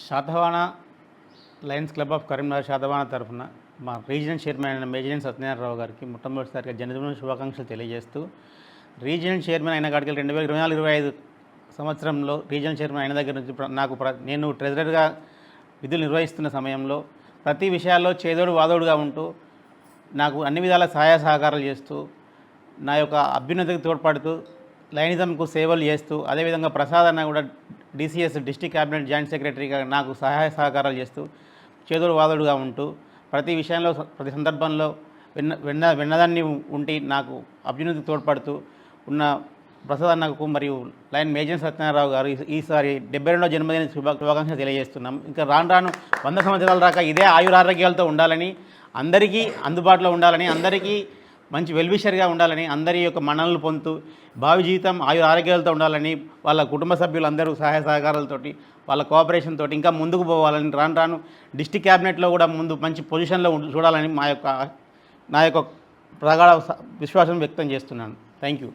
Satavahana lions club of Karimnagar Satavahana తరఫున మా regional chairman అయిన మేజరెన్ సత్యనారాయణరావు గారికి మొట్టమొదటిసారిగా జన్మదిన శుభాకాంక్షలు తెలియజేస్తూ రీజనల్ చైర్మన్ అయిన కాడికి రెండు వేల ఇరవై నాలుగు ఇరవై ఐదు సంవత్సరంలో రీజనల్ చైర్మన్ అయిన దగ్గర నుంచి నాకు ప్ర- నేను ట్రెజరర్గా విధులు నిర్వహిస్తున్న సమయంలో ప్రతి విషయాల్లో చేదోడు వాదోడుగా ఉంటూ నాకు అన్ని విధాల సహాయ సహకారాలు చేస్తూ నా యొక్క అభ్యున్నతికి తోడ్పడుతూ లైనిజంకు సేవలు చేస్తూ అదేవిధంగా ప్రసాద్ అన్న కూడా డిసిఎస్ డిస్టిక్ క్యాబినెట్ జాయింట్ సెక్రటరీగా నాకు సహాయ సహకారాలు చేస్తూ చేదుడు వాదుడుగా ఉంటూ ప్రతి విషయంలో ప్రతి సందర్భంలో విన్న వెన్న వెన్నదాన్ని ఉండి నాకు అభ్యున్నతికి తోడ్పడుతూ ఉన్న ప్రసాద్ అన్నకు మరియు లైన్ మేజర్ సత్యనారావు గారు ఈసారి డెబ్బై రెండో జన్మదిన శుభ శుభాకాంక్షలు తెలియజేస్తున్నాం. ఇంకా రాను రాను వంద సంవత్సరాల దాకా ఇదే ఆయురారోగ్యాలతో ఉండాలని అందరికీ అందుబాటులో ఉండాలని అందరికీ మంచి వెల్విషర్గా ఉండాలని అందరి యొక్క మన్నలను పొందుతూ భావి జీవితం ఆయు ఆరోగ్యాలతో ఉండాలని వాళ్ళ కుటుంబ సభ్యులందరూ సహాయ సహకారాలతోటి వాళ్ళ కోఆపరేషన్ తోటి ఇంకా ముందుకు పోవాలని రాను రాను డిస్టిక్ క్యాబినెట్లో కూడా ముందు మంచి పొజిషన్లో చూడాలని మా యొక్క నా యొక్క ప్రగాఢ విశ్వాసం వ్యక్తం చేస్తున్నాను. Thank you